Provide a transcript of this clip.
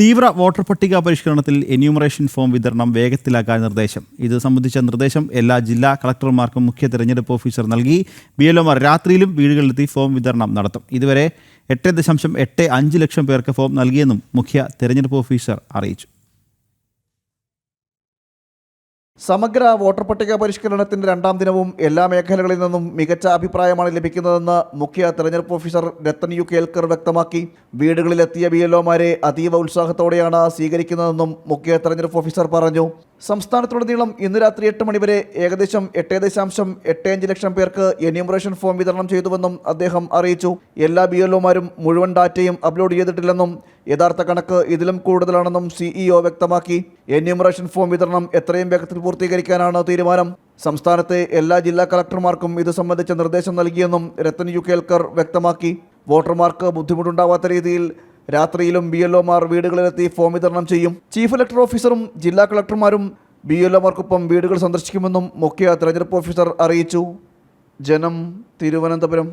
തീവ്ര വോട്ടർ പട്ടിക പരിഷ്കരണത്തിൽ enumeration form വിതരണം വേഗത്തിലാക്കാൻ നിർദ്ദേശം. ഇത് സംബന്ധിച്ച നിർദ്ദേശം എല്ലാ ജില്ലാ കളക്ടർമാർക്കും മുഖ്യ തെരഞ്ഞെടുപ്പ് ഓഫീസർ നൽകി. ബി എൽ രാത്രിയിലും വീടുകളിലെത്തി ഫോം വിതരണം നടത്തും. ഇതുവരെ എട്ട് ദശാംശം എട്ട് അഞ്ച് ലക്ഷം പേർക്ക് ഫോം നൽകിയെന്നും മുഖ്യ തെരഞ്ഞെടുപ്പ് ഓഫീസർ അറിയിച്ചു. സമഗ്ര വോട്ടർ പട്ടിക പരിഷ്കരണത്തിന്റെ രണ്ടാം ദിനവും എല്ലാ മേഖലകളിൽ നിന്നും മികച്ച അഭിപ്രായമാണ് ലഭിക്കുന്നതെന്ന് മുഖ്യ തെരഞ്ഞെടുപ്പ് ഓഫീസർ രത്തൻ യു കേൽക്കർ വ്യക്തമാക്കി. വീടുകളിലെത്തിയ ബി എൽഒമാരെ അതീവ ഉത്സാഹത്തോടെയാണ് സ്വീകരിക്കുന്നതെന്നും മുഖ്യ തെരഞ്ഞെടുപ്പ് ഓഫീസർ പറഞ്ഞു. സംസ്ഥാനത്തുടനീളം ഇന്ന് രാത്രി എട്ട് മണിവരെ ഏകദേശം എട്ട് ദശാംശം എട്ട് അഞ്ച് ലക്ഷം പേർക്ക് എന്യൂമറേഷൻ ഫോം വിതരണം ചെയ്തുവെന്നും അദ്ദേഹം അറിയിച്ചു. എല്ലാ ബി എൽഒമാരും മുഴുവൻ ഡാറ്റയും അപ്ലോഡ് ചെയ്തിട്ടില്ലെന്നും യഥാർത്ഥ കണക്ക് ഇതിലും കൂടുതലാണെന്നും സിഇഒ വ്യക്തമാക്കി. എന്യൂമറേഷൻ ഫോം വിതരണം എത്രയും വേഗത്തിൽ പൂർത്തീകരിക്കാനാണ് തീരുമാനം. സംസ്ഥാനത്തെ എല്ലാ ജില്ലാ കളക്ടർമാർക്കും ഇത് സംബന്ധിച്ച നിർദ്ദേശം നൽകിയെന്നും രത്തൻ യു കേൽക്കർ വ്യക്തമാക്കി. വോട്ടർമാർക്ക് ബുദ്ധിമുട്ടുണ്ടാവാത്ത രീതിയിൽ രാത്രിയിലും ബി എൽഒമാർ വീടുകളിലെത്തി ഫോം വിതരണം ചെയ്യും. ചീഫ് ഇലക്ടർ ഓഫീസറും ജില്ലാ കളക്ടർമാരും ബി എൽഒമാർക്കൊപ്പം വീടുകൾ സന്ദർശിക്കുമെന്നും മുഖ്യ തെരഞ്ഞെടുപ്പ് ഓഫീസർ അറിയിച്ചു. ജനം തിരുവനന്തപുരം.